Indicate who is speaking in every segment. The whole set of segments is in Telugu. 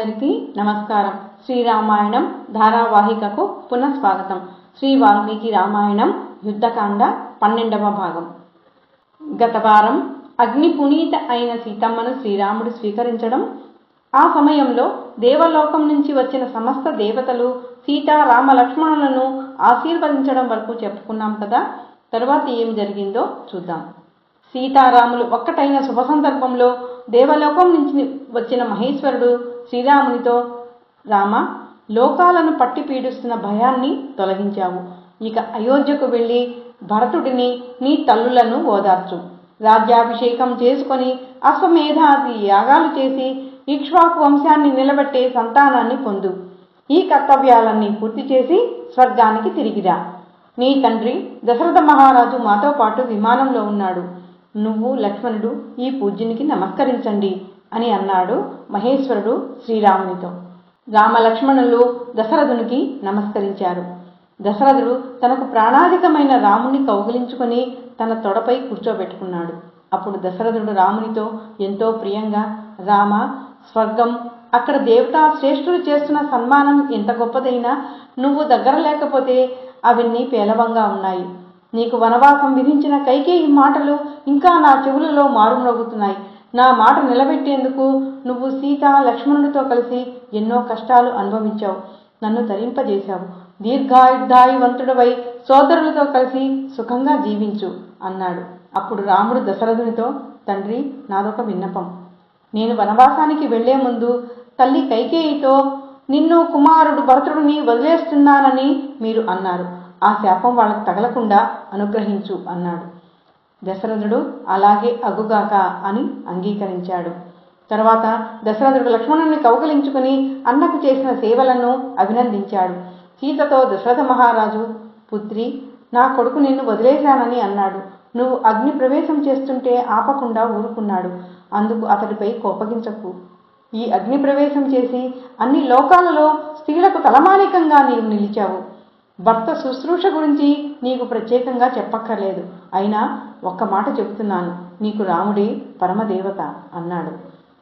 Speaker 1: అందరికీ నమస్కారం. శ్రీరామాయణం ధారావాహికకు పునఃస్వాగతం. శ్రీ వాల్మీకి రామాయణం యుద్ధకాండ పన్నెండవ భాగం. గత వారం అగ్ని పునీత అయిన సీతమ్మను శ్రీరాముడు స్వీకరించడం ఆ సమయంలో దేవలోకం నుంచి వచ్చిన సమస్త దేవతలు సీతారామ లక్ష్మణులను ఆశీర్వదించడం వరకు చెప్పుకున్నాం కదా తరువాత ఏం జరిగిందో చూద్దాం. సీతారాములు ఒక్కటైన శుభ సందర్భంలో దేవలోకం నుంచి వచ్చిన మహేశ్వరుడు శ్రీరామునితో రామ లోకాలను పట్టి పీడిస్తున్న భయాన్ని తొలగించావు. ఇక అయోధ్యకు వెళ్ళి భరతుడిని నీ తల్లులను ఓదార్చు. రాజ్యాభిషేకం చేసుకొని అశ్వమేధాది యాగాలు చేసి ఇక్ష్వాకు వంశాన్ని నిలబెట్టే సంతానాన్ని పొందు. ఈ కర్తవ్యాలన్నీ పూర్తి చేసి స్వర్గానికి తిరిగిరా నీ తండ్రి దశరథ మహారాజు మాతో పాటు విమానంలో ఉన్నాడు. నువ్వు లక్ష్మణుడు ఈ పూజ్యునికి నమస్కరించండి. అని అన్నాడు మహేశ్వరుడు శ్రీరామునితో. రామలక్ష్మణులు దశరథునికి నమస్కరించారు. దశరథుడు తనకు ప్రాణాధికమైన రాముని కౌగిలించుకొని తన తొడపై కూర్చోబెట్టుకున్నాడు. అప్పుడు దశరథుడు రామునితో ఎంతో ప్రియంగా రామ స్వర్గం అక్కడ దేవతా శ్రేష్ఠులు చేస్తున్న సన్మానం ఎంత గొప్పదైనా నువ్వు దగ్గర లేకపోతే అవన్నీ పేలవంగా ఉన్నాయి. నీకు వనవాసం విధించిన కైకేయి మాటలు ఇంకా నా చెవులలో మారుమ్రోగుతున్నాయి. నా మాట నిలబెట్టేందుకు నువ్వు సీత లక్ష్మణుడితో కలిసి ఎన్నో కష్టాలు అనుభవించావు. నన్ను తరింపజేశావు. దీర్ఘాయుర్ధాయువంతుడవై సోదరులతో కలిసి సుఖంగా జీవించు అన్నాడు. అప్పుడు రాముడు దశరథునితో తండ్రి నాదొక విన్నపం. నేను వనవాసానికి వెళ్ళే ముందు తల్లి కైకేయితో నిన్ను కుమారుడు భరతుడిని వదిలేస్తున్నానని మీరు అన్నారు. ఆ శాపం వాళ్ళకు తగలకుండా అనుగ్రహించు అన్నాడు. దశరథుడు అలాగే అగుగాక అని అంగీకరించాడు. తర్వాత దశరథుడు లక్ష్మణుని కౌగలించుకుని అన్నకు చేసిన సేవలను అభినందించాడు. సీతతో దశరథ మహారాజు పుత్రి నా కొడుకు నిన్ను వదిలేశానని అన్నాడు. నువ్వు అగ్ని ప్రవేశం చేస్తుంటే ఆపకుండా ఊరుకున్నాడు. అందుకు అతడిపై కోపగించకు. ఈ అగ్ని ప్రవేశం చేసి అన్ని లోకాలలో స్త్రీలకు తలమానికంగా నీవు నిలిచావు. భర్త శుశ్రూష గురించి నీకు ప్రత్యేకంగా చెప్పక్కర్లేదు. అయినా ఒక్క మాట చెబుతున్నాను నీకు రాముడే పరమదేవత అన్నాడు.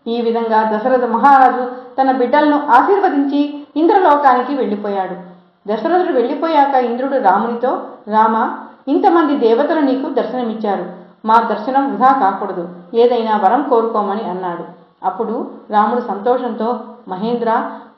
Speaker 1: ఈ విధంగా దశరథ మహారాజు తన బిడ్డలను ఆశీర్వదించి ఇంద్రలోకానికి వెళ్ళిపోయాడు. దశరథుడు వెళ్ళిపోయాక ఇంద్రుడు రామునితో రామ ఇంతమంది దేవతలు నీకు దర్శనమిచ్చారు. మా దర్శనం వృధా కాకూడదు. ఏదైనా వరం కోరుకోమని అన్నాడు. అప్పుడు రాముడు సంతోషంతో మహేంద్ర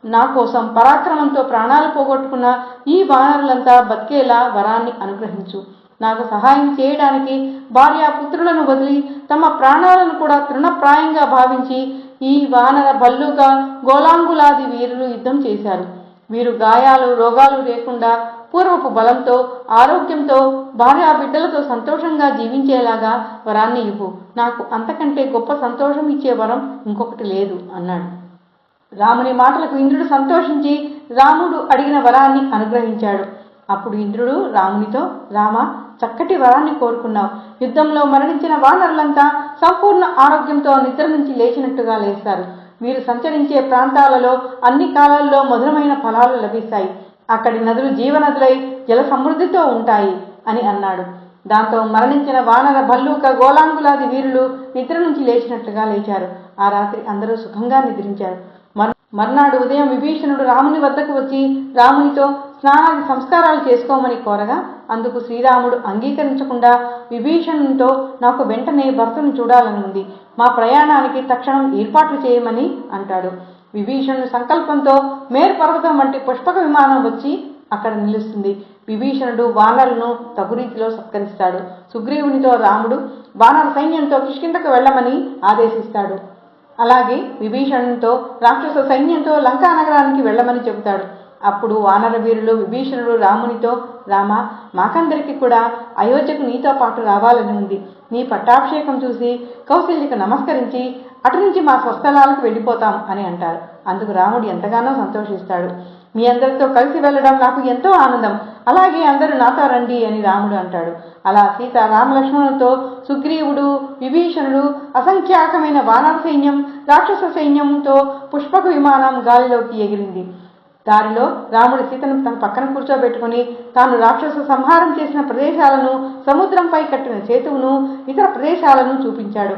Speaker 1: నా కోసం పరాక్రమంతో ప్రాణాలు పోగొట్టుకున్న ఈ వానరులంతా బతికేలా వరాన్ని అనుగ్రహించు. నాకు సహాయం చేయడానికి భార్య పుత్రులను వదిలి తమ ప్రాణాలను కూడా తృణప్రాయంగా భావించి ఈ వానర భల్లుగా గోలాంగులాది వీరులు యుద్ధం చేశారు. వీరు గాయాలు రోగాలు లేకుండా పూర్వపు బలంతో ఆరోగ్యంతో భార్యా బిడ్డలతో సంతోషంగా జీవించేలాగా వరాన్ని ఇవ్వు. నాకు అంతకంటే గొప్ప సంతోషం ఇచ్చే వరం ఇంకొకటి లేదు అన్నాడు. రాముని మాటలకు ఇంద్రుడు సంతోషించి రాముడు అడిగిన వరాన్ని అనుగ్రహించాడు. అప్పుడు ఇంద్రుడు రామునితో రామ చక్కటి వరాన్ని కోరుకున్నావు. యుద్ధంలో మరణించిన వానరులంతా సంపూర్ణ ఆరోగ్యంతో నిద్ర నుంచి లేచినట్టుగా లేస్తారు వీరు సంచరించే ప్రాంతాలలో అన్ని కాలాల్లో మధురమైన ఫలాలు లభిస్తాయి. అక్కడి నదులు జీవనదులై జల సమృద్ధితో ఉంటాయి అని అన్నాడు. దాంతో మరణించిన వానర భల్లూక గోలాంగులాది వీరులు నిద్ర నుంచి లేచినట్లుగా లేచారు. ఆ రాత్రి అందరూ సుఖంగా నిద్రించారు. మర్నాడు ఉదయం విభీషణుడు రాముని వద్దకు వచ్చి రామునితో స్నానాది సంస్కారాలు చేసుకోమని కోరగా అందుకు శ్రీరాముడు అంగీకరించకుండా విభీషణునితో నాకు వెంటనే భర్తను చూడాలని ఉంది. మా ప్రయాణానికి తక్షణం ఏర్పాట్లు చేయమని అంటాడు. విభీషణుని సంకల్పంతో మేరు పర్వతం వంటి పుష్పక విమానం వచ్చి అక్కడ నిలుస్తుంది. విభీషణుడు వానరులను తగురీతిలో సత్కరిస్తాడు. సుగ్రీవునితో రాముడు వానర సైన్యంతో కిష్కిందకు వెళ్ళమని ఆదేశిస్తాడు. అలాగే విభీషణునితో రాక్షస సైన్యంతో లంకా నగరానికి వెళ్ళమని చెబుతాడు. అప్పుడు వానర వీరులు విభీషణుడు రామునితో రామ మాకందరికి కూడా అయోధ్యకు నీతో పాటు రావాలని ఉంది. నీ పట్టాభిషేకం చూసి కౌశల్యకు నమస్కరించి అటు నుంచి మా స్వస్థలాలకు వెళ్ళిపోతాం అని అంటారు. అందుకు రాముడు ఎంతగానో సంతోషిస్తాడు. మీ అందరితో కలిసి వెళ్ళడం నాకు ఎంతో ఆనందం. అలాగే అందరూ నాతో రండి అని రాముడు అంటాడు. అలా సీత రామలక్ష్మణులతో సుగ్రీవుడు విభీషణుడు అసంఖ్యాకమైన వానర సైన్యం రాక్షస సైన్యంతో పుష్పక విమానం గాలిలోకి ఎగిరింది. దారిలో రాముడు సీతను తన పక్కన కూర్చోబెట్టుకుని తాను రాక్షస సంహారం చేసిన ప్రదేశాలను సముద్రంపై కట్టిన సేతువును ఇతర ప్రదేశాలను చూపించాడు.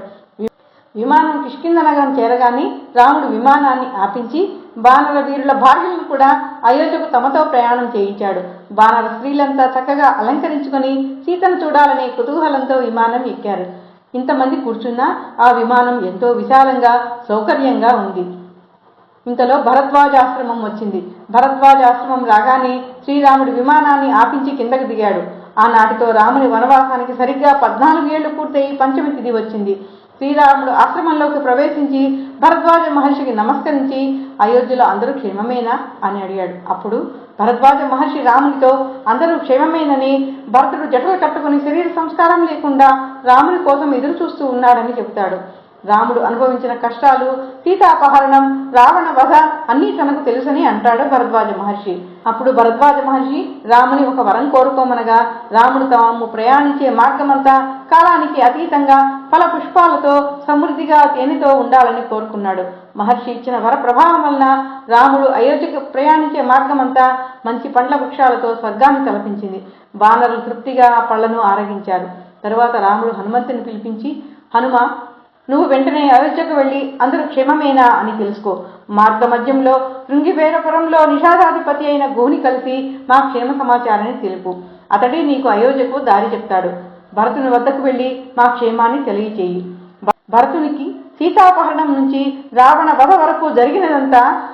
Speaker 1: విమానం కిష్కింద నగరం చేరగానే రాముడు విమానాన్ని ఆపించి బానర వీరుల భార్యలను కూడా అయోధ్యకు తమతో ప్రయాణం చేయించాడు. వానర స్త్రీలంతా చక్కగా అలంకరించుకొని సీతను చూడాలనే కుతూహలంతో విమానం ఎక్కారు. ఇంతమంది కూర్చున్నా ఆ విమానం ఎంతో విశాలంగా సౌకర్యంగా ఉంది. ఇంతలో భరద్వాజాశ్రమం వచ్చింది. భరద్వాజాశ్రమం రాగానే శ్రీరాముడి విమానాన్ని ఆపించి కిందకు దిగాడు. ఆనాటితో రాముని వనవాసానికి సరిగ్గా పద్నాలుగు ఏళ్ళు పూర్తయి పంచమి తిథి వచ్చింది. శ్రీరాముడు ఆశ్రమంలోకి ప్రవేశించి భరద్వాజ మహర్షికి నమస్కరించి అయోధ్యలో అందరూ క్షేమమేనా? అని అడిగాడు. అప్పుడు భరద్వాజ మహర్షి రామునితో అందరూ క్షేమమేనని భరతుడు జటలు కట్టుకుని శరీర సంస్కారం లేకుండా రాముని కోసం ఎదురు చూస్తూ ఉన్నాడని చెబుతాడు రాముడు అనుభవించిన కష్టాలు సీతాపహరణం రావణ వధ అన్నీ తనకు తెలుసని అంటాడు భరద్వాజ మహర్షి. అప్పుడు భరద్వాజ మహర్షి రాముని ఒక వరం కోరుకోమనగా రాముడు తాము ప్రయాణించే మార్గమంతా కాలానికి అతీతంగా ఫల పుష్పాలతో సమృద్ధిగా తేనెతో ఉండాలని కోరుకున్నాడు. మహర్షి ఇచ్చిన వర ప్రభావం వలన రాముడు అయోధ్యకు ప్రయాణించే మార్గమంతా మంచి పండ్ల వృక్షాలతో స్వర్గాన్ని తలపించింది. వానరులు తృప్తిగా ఆ పళ్ళను ఆరగించారు. తరువాత రాముడు హనుమంతుని పిలిపించి హనుమ నువ్వు వెంటనే అయోధ్యకు వెళ్ళి అందరూ క్షేమమేనా అని తెలుసుకో. మార్గ మధ్యంలో శృంగివేరపురంలో నిషాదాధిపతి అయిన గోని కలిసి మా క్షేమ సమాచారాన్ని తెలుపు. అతడే నీకు అయోధ్యకు దారి చెప్తాడు. భరతుని వద్దకు వెళ్ళి మా క్షేమాన్ని తెలియచేయి. భ- భరతునికి సీతాపహరణం నుంచి రావణ వధ వరకు జరిగినదంతా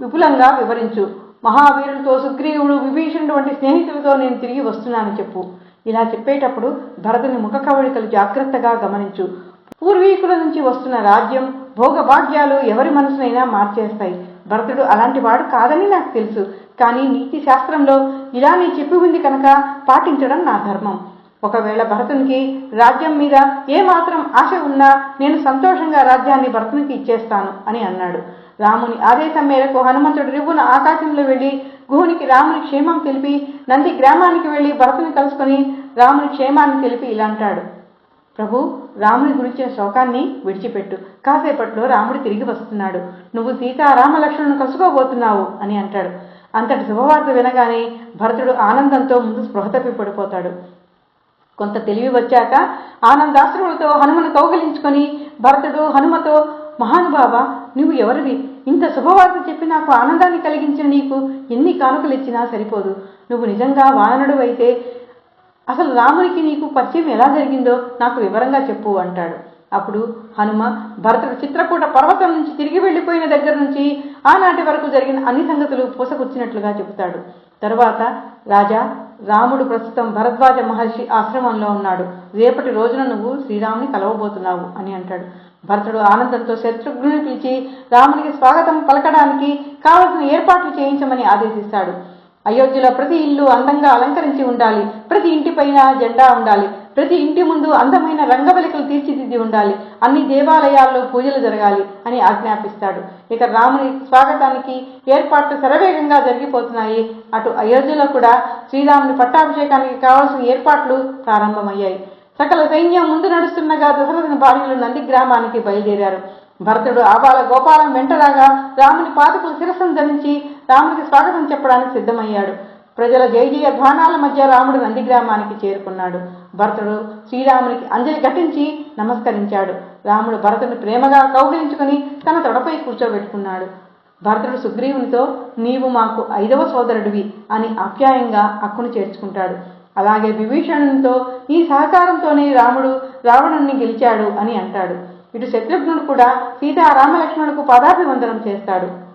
Speaker 1: విపులంగా వివరించు. మహావీరులతో సుగ్రీవుడు విభీషణుడు వంటి స్నేహితులతో నేను తిరిగి వస్తున్నాను చెప్పు. ఇలా చెప్పేటప్పుడు భరతుని ముఖ కవళికలు జాగ్రత్తగా గమనించు. పూర్వీకుల నుంచి వస్తున్న రాజ్యం భోగభాగ్యాలు ఎవరి మనసునైనా మార్చేస్తాయి. భరతుడు అలాంటి వాడు కాదని నాకు తెలుసు. కానీ నీతి శాస్త్రంలో ఇలా నీ చెప్పి ఉంది కనుక పాటించడం నా ధర్మం. ఒకవేళ భరతునికి రాజ్యం మీద ఏ మాత్రం ఆశ ఉన్నా నేను సంతోషంగా రాజ్యాన్ని భరతునికి ఇచ్చేస్తాను అని అన్నాడు. రాముని ఆదేశం మేరకు హనుమంతుడు రివ్వున ఆకాశంలో వెళ్ళి గుహునికి రాముని క్షేమం తెలిపి నంది గ్రామానికి వెళ్ళి భరతుని కలుసుకొని రాముని క్షేమాన్ని తెలిపి ఇలా అంటాడు. ప్రభు రాముని గురించిన శోకాన్ని విడిచిపెట్టు. కాసేపట్లో రాముడు తిరిగి వస్తున్నాడు. నువ్వు సీతారామ లక్ష్మణులను కలుసుకోబోతున్నావు అని అంటాడు. అంతటి శుభవార్త వినగానే భరతుడు ఆనందంతో ముందు స్పృహ తప్పి పడిపోతాడు. కొంత తెలివి వచ్చాక ఆనందాశ్రములతో హనుమను కౌగిలించుకొని భరతుడు హనుమతో మహానుభావ నువ్వు ఎవరివి? ఇంత శుభవార్త చెప్పి నాకు ఆనందాన్ని కలిగించిన నీకు ఎన్ని కానుకలు ఇచ్చినా సరిపోదు. నువ్వు నిజంగా వాననుడు అయితే అసలు రామునికి నీకు పరిచయం ఎలా జరిగిందో నాకు వివరంగా చెప్పు అంటాడు. అప్పుడు హనుమ భరతుడు చిత్రకూట పర్వతం నుంచి తిరిగి వెళ్ళిపోయిన దగ్గర నుంచి ఆనాటి వరకు జరిగిన అన్ని సంగతులు పూసకొచ్చినట్లుగా చెబుతాడు. తరువాత రాజా రాముడు ప్రస్తుతం భరద్వాజ మహర్షి ఆశ్రమంలో ఉన్నాడు. రేపటి రోజున నువ్వు శ్రీరాముని కలవబోతున్నావు అని అంటాడు. భరతుడు ఆనందంతో శత్రుఘ్నుని పిలిచి రామునికి స్వాగతం పలకడానికి కావలసిన ఏర్పాట్లు చేయించమని ఆదేశిస్తాడు. అయోధ్యలో ప్రతి ఇల్లు అందంగా అలంకరించి ఉండాలి. ప్రతి ఇంటిపైన జెండా ఉండాలి. ప్రతి ఇంటి ముందు అందమైన రంగవలికలు తీర్చిదిద్ది ఉండాలి. అన్ని దేవాలయాల్లో పూజలు జరగాలి అని ఆజ్ఞాపిస్తాడు. ఇక రాముని స్వాగతానికి ఏర్పాట్లు శరవేగంగా జరిగిపోతున్నాయి. అటు అయోధ్యలో కూడా శ్రీరాముని పట్టాభిషేకానికి కావాల్సిన ఏర్పాట్లు ప్రారంభమయ్యాయి. సకల సైన్యం ముందు నడుస్తుండగా దశరథుని భార్యలు నంది గ్రామానికి బయలుదేరారు. భరతుడు ఆబాల గోపాలం వెంటరాగా రాముని పాదకులు శిరస్సును ధరించి రాముడికి స్వాగతం చెప్పడానికి సిద్ధమయ్యాడు. ప్రజల జయజయ ధ్వానాల మధ్య రాముడు నంది గ్రామానికి చేరుకున్నాడు. భరతుడు శ్రీరామునికి అంజలి ఘటించి నమస్కరించాడు. రాముడు భరతుని ప్రేమగా కౌగిలించుకుని తన తొడపై కూర్చోబెట్టుకున్నాడు. భరతుడు సుగ్రీవునితో నీవు మాకు ఐదవ సోదరుడివి అని ఆప్యాయంగా అక్కును చేర్చుకుంటాడు. అలాగే విభీషణునితో ఈ సహకారంతోనే రాముడు రావణుణ్ణి గెలిచాడు అని అంటాడు. ఇటు శత్రుఘ్నుడు కూడా సీతారామలక్ష్మణుకు పాదాభివందనం చేస్తాడు.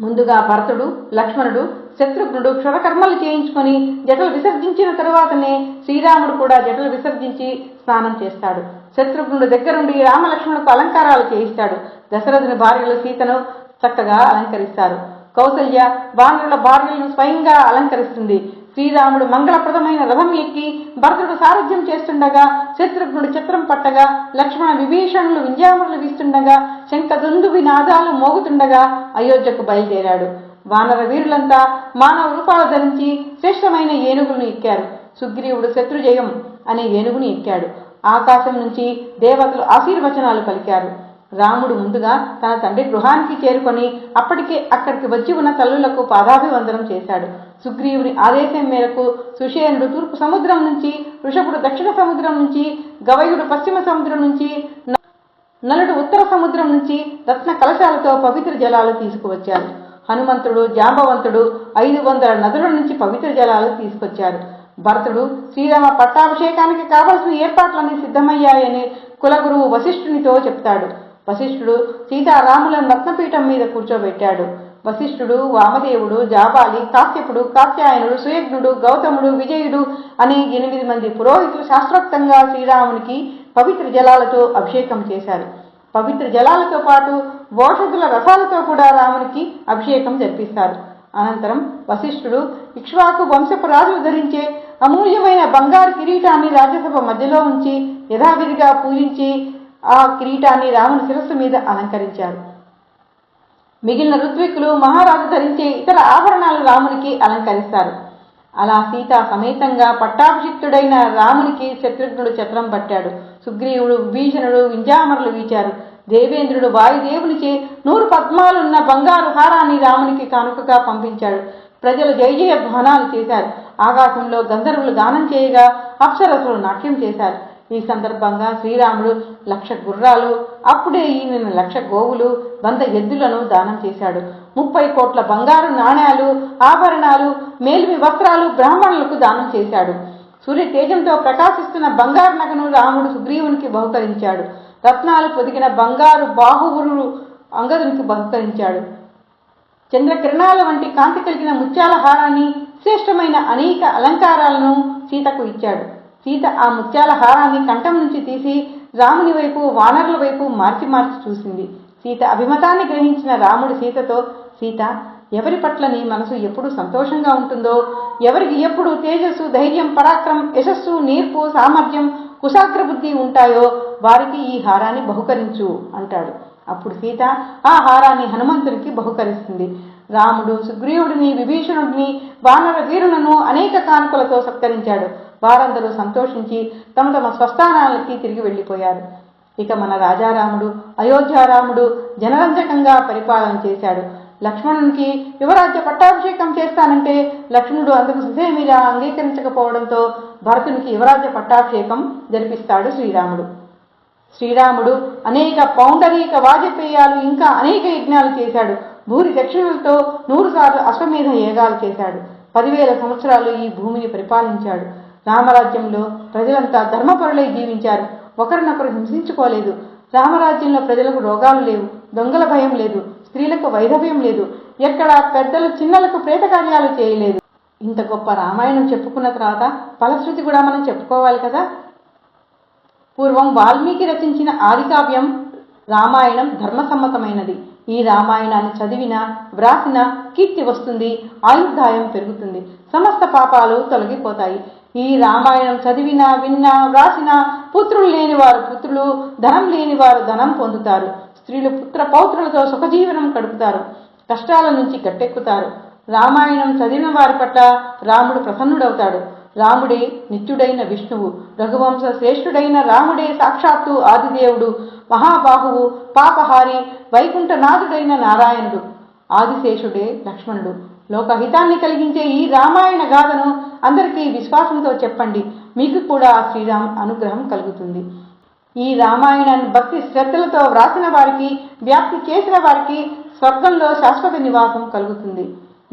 Speaker 1: ముందుగా భరతుడు లక్ష్మణుడు శత్రుఘ్నుడు క్షురకర్మలు చేయించుకొని జటలు విసర్జించిన తరువాతనే శ్రీరాముడు కూడా జటలు విసర్జించి స్నానం చేస్తాడు. శత్రుఘ్నుడు దగ్గరుండి రామలక్ష్మణులకు అలంకారాలు చేయిస్తాడు. దశరథుని భార్యలు సీతను చక్కగా అలంకరిస్తారు. కౌసల్య వానరుల భార్యలను స్వయంగా అలంకరిస్తుంది. శ్రీరాముడు మంగళప్రదమైన రథం ఎక్కి భరతుడు సారథ్యం చేస్తుండగా శత్రుఘ్నుడు చిత్రం పట్టగా లక్ష్మణ విభీషణులు వింజాములు వీస్తుండగా శంఖదుందువి నాదాలు మోగుతుండగా అయోధ్యకు బయలుదేరాడు. వానర వీరులంతా మానవ రూపాలు ధరించి శ్రేష్టమైన ఏనుగులను ఎక్కారు. సుగ్రీవుడు శత్రుజయం అనే ఏనుగుని ఎక్కాడు. ఆకాశం నుంచి దేవతలు ఆశీర్వచనాలు పలికారు. రాముడు ముందుగా తన తండ్రి గృహానికి చేరుకొని అప్పటికే అక్కడికి వచ్చి ఉన్న తల్లులకు పాదాభివందనం చేశాడు. సుగ్రీవుని ఆదేశం మేరకు సుషేనుడు తూర్పు సముద్రం నుంచి ఋషభుడు దక్షిణ సముద్రం నుంచి గవయుడు పశ్చిమ సముద్రం నుంచి నలుడు ఉత్తర సముద్రం నుంచి రత్న కలశాలతో పవిత్ర జలాలు తీసుకువచ్చారు. హనుమంతుడు జాంబవంతుడు ఐదు వందల నదుల నుంచి పవిత్ర జలాలు తీసుకొచ్చారు. భరతుడు శ్రీరామ పట్టాభిషేకానికి కావలసిన ఏర్పాట్లన్నీ సిద్ధమయ్యాయని కులగురువు వశిష్ఠునితో చెప్తాడు. వశిష్ఠుడు సీతారాములను రత్నపీఠం మీద కూర్చోబెట్టాడు. వశిష్ఠుడు వామదేవుడు జాబాలి కాశ్యపుడు కాత్యాయనుడు సుయజ్ఞుడు గౌతముడు విజయుడు అని ఎనిమిది మంది పురోహితులు శాస్త్రోక్తంగా శ్రీరామునికి పవిత్ర జలాలతో అభిషేకం చేశారు. పవిత్ర జలాలతో పాటు ఓషధుల రసాలతో కూడా రామునికి అభిషేకం జరిపిస్తారు. అనంతరం వశిష్ఠుడు ఇక్ష్వాకు వంశపు రాజులు ధరించే అమూల్యమైన బంగారు కిరీటాన్ని రాజ్యసభ మధ్యలో ఉంచి యథావిధిగా పూజించి ఆ కిరీటాన్ని రాముని శిరస్సు మీద అలంకరించారు. మిగిలిన ఋత్వికులు మహారాజు ధరించే ఇతర ఆభరణాలు రామునికి అలంకరిస్తారు. అలా సీత సమేతంగా పట్టాభిషిక్తుడైన రామునికి శత్రుఘ్నుడు చత్రం పట్టాడు. సుగ్రీవుడు భీషణుడు వింజామరులు వీచారు. దేవేంద్రుడు వాయుదేవునిచే నూరు పద్మాలున్న బంగారు హారాన్ని రామునికి కానుకగా పంపించాడు. ప్రజలు జయ జయ చేశారు. ఆకాశంలో గంధర్వులు గానం చేయగా అప్సరసులు నాట్యం చేశారు. ఈ సందర్భంగా శ్రీరాముడు లక్ష గుర్రాలు అప్పుడే ఈయన లక్ష గోవులు వంద ఎద్దులను దానం చేశాడు. ముప్పై కోట్ల బంగారు నాణేలు ఆభరణాలు మేలిమి వస్త్రాలు బ్రాహ్మణులకు దానం చేశాడు. సూర్య తేజంతో ప్రకాశిస్తున్న బంగారు నగను రాముడు సుగ్రీవునికి బహుకరించాడు. రత్నాలు పొదిగిన బంగారు బాహువులు అంగదునికి బహుకరించాడు. చంద్రకిరణాల వంటి కాంతి కలిగిన ముత్యాల హారాన్ని శ్రేష్టమైన అనేక అలంకారాలను సీతకు ఇచ్చాడు. సీత ఆ ముత్యాల హారాన్ని కంఠం నుంచి తీసి రాముని వైపు వానరుల వైపు మార్చి మార్చి చూసింది. సీత అభిమతాన్ని గ్రహించిన రాముడు సీతతో సీత ఎవరి పట్ల నీ మనసు ఎప్పుడు సంతోషంగా ఉంటుందో? ఎవరికి ఎప్పుడు తేజస్సు ధైర్యం పరాక్రమం యశస్సు నేర్పు సామర్థ్యం కుశాగ్ర బుద్ధి ఉంటాయో వారికి ఈ హారాన్ని బహుకరించు అంటాడు. అప్పుడు సీత ఆ హారాన్ని హనుమంతునికి బహుకరిస్తుంది. రాముడు సుగ్రీవుడిని విభీషణుడిని వానర వీరులను అనేక కానుకలతో సత్కరించాడు. వారందరూ సంతోషించి తమ తమ స్వస్థానాలకి తిరిగి వెళ్ళిపోయారు. ఇక మన రాజారాముడు అయోధ్యారాముడు జనరంజకంగా పరిపాలన చేశాడు. లక్ష్మణునికి యువరాజ్య పట్టాభిషేకం చేస్తానంటే లక్ష్మణుడు అందుకు సుసేమిగా అంగీకరించకపోవడంతో భరతునికి యువరాజ్య పట్టాభిషేకం జరిపిస్తాడు శ్రీరాముడు. శ్రీరాముడు అనేక పౌండరీక వాజపేయాలు ఇంకా అనేక యజ్ఞాలు చేశాడు. భూరి దక్షిణలతో నూరు సార్లు అశ్వమేధ యేగాలు చేశాడు. పదివేల సంవత్సరాలు ఈ భూమిని పరిపాలించాడు. రామరాజ్యంలో ప్రజలంతా ధర్మపరులై జీవించారు. ఒకరినొకరు హింసించుకోలేదు. రామరాజ్యంలో ప్రజలకు రోగాలు లేవు దొంగల భయం లేదు స్త్రీలకు వైధవ్యం లేదు. ఎక్కడ పెద్దలు చిన్నలకు ప్రేతకార్యాలు చేయలేదు. ఇంత గొప్ప రామాయణం చెప్పుకున్న తర్వాత ఫలశ్రుతి కూడా మనం చెప్పుకోవాలి కదా? పూర్వం వాల్మీకి రచించిన ఆదికావ్యం రామాయణం ధర్మసమ్మతమైనది. ఈ రామాయణాన్ని చదివిన వ్రాసిన కీర్తి వస్తుంది ఆయుర్దాయం పెరుగుతుంది. సమస్త పాపాలు తొలగిపోతాయి. ఈ రామాయణం చదివిన విన్న వ్రాసిన పుత్రులు లేని వారు పుత్రులు ధనం లేని వారు ధనం పొందుతారు. స్త్రీలు పుత్ర పౌత్రులతో సుఖజీవనం గడుపుతారు. కష్టాల నుంచి గట్టెక్కుతారు. రామాయణం చదివిన వారి పట్ల రాముడు ప్రసన్నుడవుతాడు. రాముడే నిత్యుడైన విష్ణువు రఘువంశ శ్రేష్ఠుడైన రాముడే సాక్షాత్తు ఆదిదేవుడు మహాబాహువు పాపహారి వైకుంఠనాథుడైన నారాయణుడు. ఆదిశేషుడే లక్ష్మణుడు. లోకహితాన్ని కలిగించే ఈ రామాయణ గాథను అందరికీ విశ్వాసంతో చెప్పండి. మీకు కూడా శ్రీరామ్ అనుగ్రహం కలుగుతుంది. ఈ రామాయణాన్ని భక్తి శ్రద్ధలతో వ్రాసిన వారికి వ్యాప్తి చేసిన వారికి స్వర్గంలో శాశ్వత నివాసం కలుగుతుంది.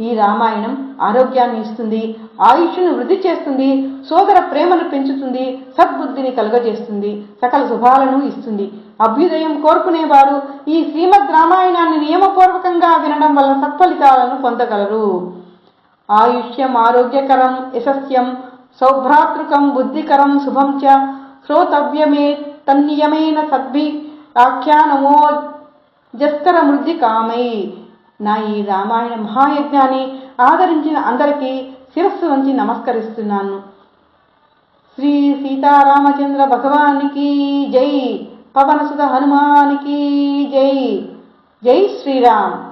Speaker 1: ఈ రామాయణం ఆరోగ్యాన్ని ఇస్తుంది ఆయుష్ను వృద్ధి చేస్తుంది సోదర ప్రేమను పెంచుతుంది సద్బుద్ధిని కలుగజేస్తుంది సకల శుభాలను ఇస్తుంది. అభ్యుదయం కోరుకునేవారు. ఈ శ్రీమద్ రామాయణాన్ని నియమపూర్వకంగా వినడం వల్ల సత్ఫలితాలను పొందగలరు. ఆయుష్యం ఆరోగ్యకరం యశస్యం సౌభ్రాతృకం బుద్ధికరం శుభం చ శ్రోతవ్యమే తన్నియమైన సద్భి ఆఖ్యానమో జస్కర మృద్ధి కామై నా ఈ రామాయణ మహాయజ్ఞాన్ని ఆదరించిన అందరికీ శిరస్సు వంచి నమస్కరిస్తున్నాను. శ్రీ సీతారామచంద్ర భగవానికి జై. పవనసుత హనుమానికి జై. జై శ్రీరామ్.